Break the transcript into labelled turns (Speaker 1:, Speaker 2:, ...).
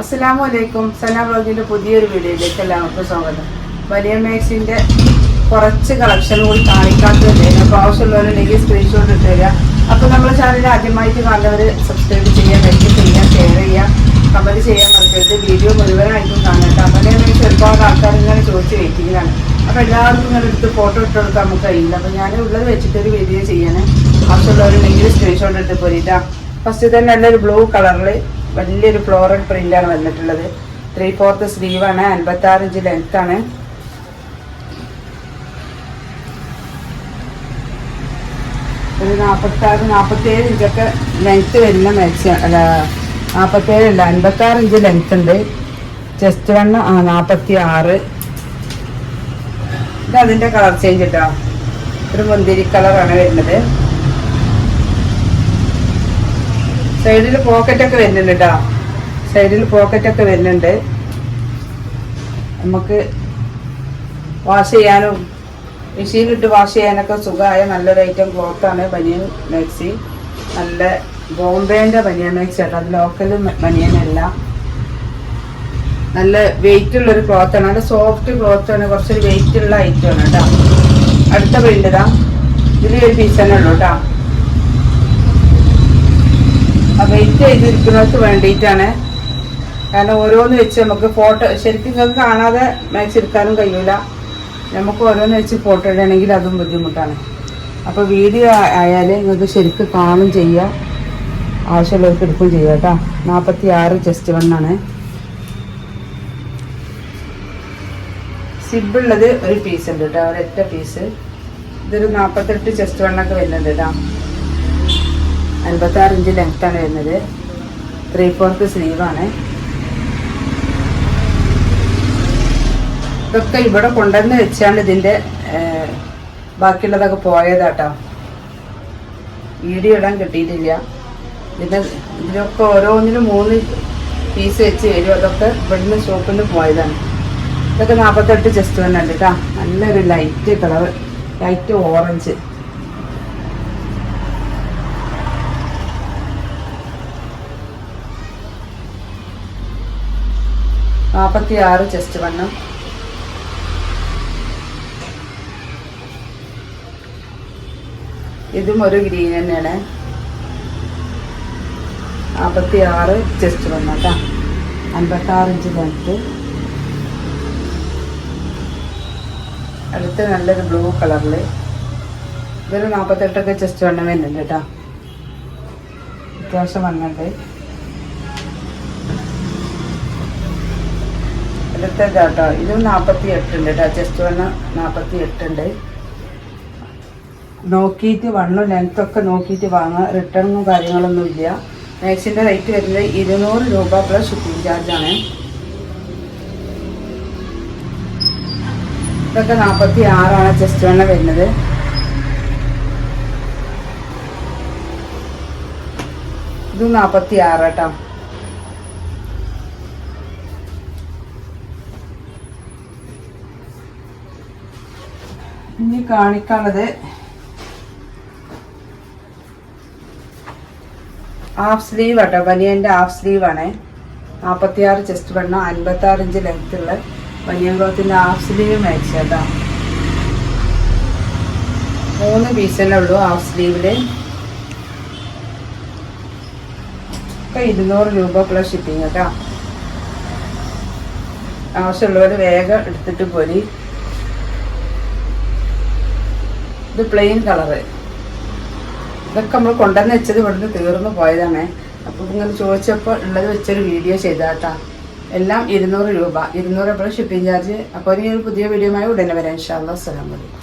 Speaker 1: അസ്സലാമു അലൈക്കും സന ബ്ലോഗിന്റെ പുതിയൊരു വീഡിയോയിലേക്ക് എല്ലാവർക്കും സ്വാഗതം. വലിയ മാക്സിന്റെ കുറച്ച് കളക്ഷൻ കൂടി കാണിക്കാത്തതല്ലേ? അപ്പോൾ ആവശ്യമുള്ളവരുണ്ടെങ്കിൽ സ്ക്രീൻഷോട്ട് ഇട്ട് തരിക. അപ്പോൾ നമ്മുടെ ചാനൽ ആദ്യമായിട്ട് കാണുന്നവർ സബ്സ്ക്രൈബ് ചെയ്യുക ലൈക്ക് ചെയ്യുക ഷെയർ ചെയ്യുക കമന്റ് ചെയ്യാൻ മറക്കരുത്. വീഡിയോ മുഴുവനായിട്ടും കാണട്ടെ വലിയ മാക്സ് ഒരുപാട് ആൾക്കാർ ഇങ്ങനെ ചോദിച്ച് വെയിറ്റിങ്ങിലാണ്. അപ്പോൾ എല്ലാവർക്കും ഇങ്ങനെ എടുത്ത് ഫോട്ടോ ഇട്ട് കൊടുക്കാൻ നമുക്ക് കഴിയില്ല. അപ്പോൾ ഞാൻ ഉള്ളത് വെച്ചിട്ടൊരു വീഡിയോ ചെയ്യാൻ ആവശ്യമുള്ളവരുണ്ടെങ്കിൽ സ്ക്രീൻഷോട്ട് ഇട്ട് പോരിട്ടാ ഫസ്റ്റ് തന്നെ നല്ലൊരു ബ്ലൂ കളറിൽ വലിയൊരു ഫ്ലോറൽ പ്രിന്റാണ് വന്നിട്ടുള്ളത്. ത്രീ ഫോർത്ത് സ്ലീവാണ് അൻപത്തി ആറ് ഇഞ്ച് ലെങ്ത് ആണ്. ഒരു നാൽപ്പത്തി ആറ് നാൽപ്പത്തി ഏഴ് ഇഞ്ചൊക്കെ ലെങ്ത് വരുന്ന മാക്സി അല്ല അൻപത്തി ആറ് ഇഞ്ച് ലെങ്ത് ഉണ്ട്. ചെസ്റ്റ് വണ്ണം ആ നാൽപ്പത്തി ആറ് ഇത് അതിന്റെ കളർ ചേഞ്ച് കേട്ടോ ഒരു മുന്തിരി കളറാണ് വരുന്നത്. സൈഡിൽ പോക്കറ്റൊക്കെ വരുന്നുണ്ട് കേട്ടോ സൈഡിൽ പോക്കറ്റൊക്കെ വരുന്നുണ്ട്. നമുക്ക് വാഷ് ചെയ്യാനും മെഷീനിട്ട് വാഷ് ചെയ്യാനൊക്കെ സുഖമായ നല്ലൊരു ഐറ്റം ക്ലോത്താണ് ബനിയൻ മാക്സി നല്ല ബോംബേന്റെ ബനിയൻ മാക്സി ആണ് അത് ലോക്കൽ ബനിയനല്ല നല്ല വെയിറ്റ് ഉള്ളൊരു ക്ലോത്താണ് നല്ല സോഫ്റ്റ് ക്ലോത്താണ് കുറച്ചൊരു വെയിറ്റ് ഉള്ള ഐറ്റമാണ് കേട്ടോ അടുത്ത പ്രിന്റ് ഇതാ ഇതിൽ പീസ് തന്നെ ഉള്ളൂ കേട്ടോ വെയിറ്റ് ചെയ്തിരിക്കുന്നവർക്ക് വേണ്ടിയിട്ടാണ്. കാരണം ഓരോന്ന് വെച്ച് നമുക്ക് ഫോട്ടോ ശരിക്കും നിങ്ങൾക്ക് കാണാതെ മാക്സ് എടുക്കാനും കഴിയൂല. നമുക്ക് ഓരോന്ന് വെച്ച് ഫോട്ടോ ഇടണമെങ്കിൽ അതും ബുദ്ധിമുട്ടാണ്. അപ്പോൾ വീഡിയോ ആയാൽ നിങ്ങൾക്ക് ശരിക്കും കാണും ചെയ്യാം. ആവശ്യമുള്ളവർക്ക് എടുക്കും ചെയ്യാം കേട്ടോ. നാൽപ്പത്തി ആറ് ജസ്റ്റ് വണ്ണാണ് സിബിളുള്ളത് ഒരു പീസ് ഉണ്ട് കേട്ടോ. ഒരൊറ്റ പീസ് ഇതൊരു നാൽപ്പത്തെട്ട് ചെസ്റ്റ് വണ്ണൊക്കെ വരുന്നുണ്ട് കേട്ടോ. അൻപത്തി ആറ് ഇഞ്ച് ലെങ്ത് ആണ് വരുന്നത്. ത്രീ ഫോർത്ത് സ്ലീവാണ് ഇതൊക്കെ ഇവിടെ കൊണ്ടുവന്ന് വെച്ചാണ് ഇതിന്റെ ഏർ, ബാക്കിയുള്ളതൊക്കെ പോയതാട്ടോ. വീഡിയോ ഇടാൻ കിട്ടിയിട്ടില്ല. ഇതിന്റെ ഇതിലൊക്കെ ഓരോന്നിനും മൂന്ന് പീസ് വെച്ച് വരും അതൊക്കെ ഇവിടുന്ന് ഷോപ്പിൽ നിന്ന് പോയതാണ്. ഇതൊക്കെ നാൽപ്പത്തെട്ട് ജസ്റ്റ് തന്നെ ഉണ്ട് കേട്ടോ നല്ലൊരു ലൈറ്റ് കളർ ലൈറ്റ് ഓറഞ്ച് നാൽപ്പത്തി ആറ് ചെസ്റ്റ് വണ്ണം. ഇതും ഒരു ഗ്രീൻ തന്നെയാണ്. നാൽപ്പത്തി ആറ് ചെസ്റ്റ് വണ്ണം കേട്ടോ അൻപത്തി ആറ് ഇഞ്ച് ലെങ്ത്ത് അടുത്ത നല്ലൊരു ബ്ലൂ കളറിൽ ഇതൊരു നാൽപ്പത്തെട്ടൊക്കെ ചെസ്റ്റ് വണ്ണം വരുന്നുണ്ട് കേട്ടോ അത്യാവശ്യം വണ്ണുണ്ട് അടുത്ത ഡാറ്റ ഇതും നാൽപ്പത്തി എട്ടുണ്ട് കേട്ടോ ചെസ്റ്റ് വണ്ണം നാൽപ്പത്തി എട്ടുണ്ട് നോക്കിയിട്ട് വണ്ണും ലെങ്ത് ഒക്കെ നോക്കിയിട്ട് വാങ്ങുക റിട്ടേണും കാര്യങ്ങളൊന്നും ഇല്ല. മാക്സിന്റെ റേറ്റ് വരുന്നത് ഇരുന്നൂറ് രൂപ പ്ലസ് ഷിപ്പിംഗ് ചാർജാണ് ഇതൊക്കെ നാൽപ്പത്തി ആറാണ് ചെസ്റ്റ് വണ്ണം വരുന്നത്. ഇത് നാൽപ്പത്തി ആറ് കേട്ടോ ഇനി കാണിക്കാനുള്ളത് ഹാഫ് സ്ലീവ് ആട്ടോ. ബനിയന്റെ ഹാഫ് സ്ലീവ് ആണേ. നാൽപ്പത്തി ആറ് ചെസ്റ്റ് വണ്ണം അൻപത്തി ആറ് ഇഞ്ച് ലെങ്ത് ഉള്ള ബനിയൻ ക്ലോത്തിന്റെ ഹാഫ് സ്ലീവ് മേടിച്ചേട്ടാ മൂന്ന് പീസല്ലേ ഉള്ളൂ ഹാഫ് സ്ലീവിൽ ഒക്കെ ഇരുന്നൂറ് രൂപ പ്ലസ് ഷിപ്പിംഗ് കേട്ടോ ആവശ്യമുള്ളവർ വേഗം എടുത്തിട്ട് പോരി. ഇത് പ്ലെയിൻ കളറ് ഇതൊക്കെ നമ്മൾ കൊണ്ടുവന്ന് വെച്ചത് ഇവിടുന്ന് തീർന്നു പോയതാണ്. അപ്പോൾ ഇങ്ങനെ ചോദിച്ചപ്പോൾ ഉള്ളത് വെച്ചൊരു വീഡിയോ ചെയ്താട്ടാ. എല്ലാം ഇരുന്നൂറ് രൂപ. ഇരുന്നൂറ് എപ്പോഴും ഷിപ്പിംഗ് ചാർജ് അപ്പോൾ ഇനി ഒരു പുതിയ വീഡിയോയുമായി ഉടനെ വരാം. ഇൻഷാല്ലാ അസ്സലാമു അലൈക്കും.